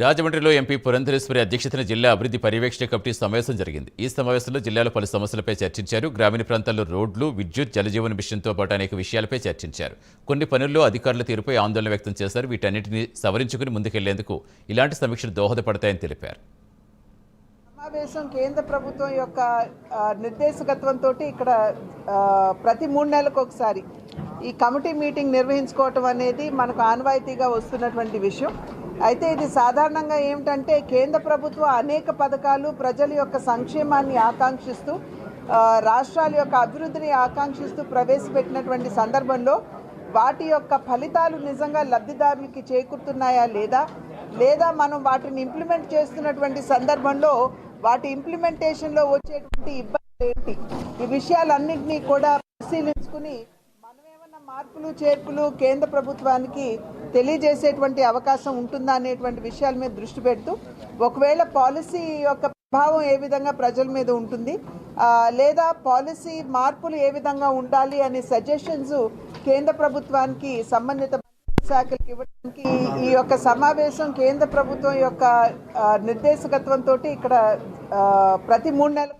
రాజమండ్రిలో ఎంపీ పురంధరేశ్వరి అధ్యక్షతన జిల్లా అభివృద్ధి పర్యవేక్షణ కమిటీ సమావేశం జరిగింది. ఈ సమావేశంలో జిల్లాలో పలు సమస్యలపై చర్చించారు. గ్రామీణ ప్రాంతాల్లో రోడ్లు విద్యుత్ జలజీవన మిషన్తో పాటు అనేక విషయాలపై చర్చించారు. కొన్ని పనుల్లో అధికారుల తీరుపై ఆందోళన వ్యక్తం చేశారు. వీటన్నిటిని సవరించుకుని ముందుకెళ్ళేందుకు ఇలాంటి సమీక్షలు దోహదపడతాయని తెలిపారు. సమావేశం కేంద్ర ప్రభుత్వం యొక్క నిర్దేశకత్వంతో ఇక్కడ ప్రతి మూడు నెలలకు ఒకసారి ఈ కమిటీ మీటింగ్ నిర్వహించుకోవటం అనేది మనకు ఆనవాయితీగా వస్తున్నటువంటి విషయం. అయితే ఇది సాధారణంగా ఏమిటంటే కేంద్ర ప్రభుత్వ అనేక పథకాలు ప్రజల యొక్క సంక్షేమాన్ని ఆకాంక్షిస్తూ రాష్ట్రాల యొక్క అభివృద్ధిని ఆకాంక్షిస్తూ ప్రవేశపెట్టినటువంటి సందర్భంలో వాటి యొక్క ఫలితాలు నిజంగా లబ్ధిదారులకి చేకూరుతున్నాయా లేదా? లేదా మనం వాటిని ఇంప్లిమెంట్ చేస్తున్నటువంటి సందర్భంలో వాటి ఇంప్లిమెంటేషన్లో వచ్చేటువంటి ఇబ్బందులు ఏంటి? ఈ విషయాలన్నింటినీ కూడా పరిశీలించుకుని మార్పులు చేర్పులు కేంద్ర ప్రభుత్వానికి తెలియజేసేటువంటి అవకాశం ఉంటుందా అనేటువంటి విషయాల మీద దృష్టి పెడుతూ ఒకవేళ పాలసీ యొక్క ప్రభావం ఏ విధంగా ప్రజల మీద ఉంటుంది లేదా పాలసీ మార్పులు ఏ విధంగా ఉండాలి అనే సజెషన్స్ కేంద్ర ప్రభుత్వానికి సంబంధిత శాఖలకు ఇవ్వడానికి ఈ యొక్క సమావేశం కేంద్ర ప్రభుత్వం యొక్క నిర్దేశకత్వంతో ఇక్కడ ప్రతి మూడు నెలలు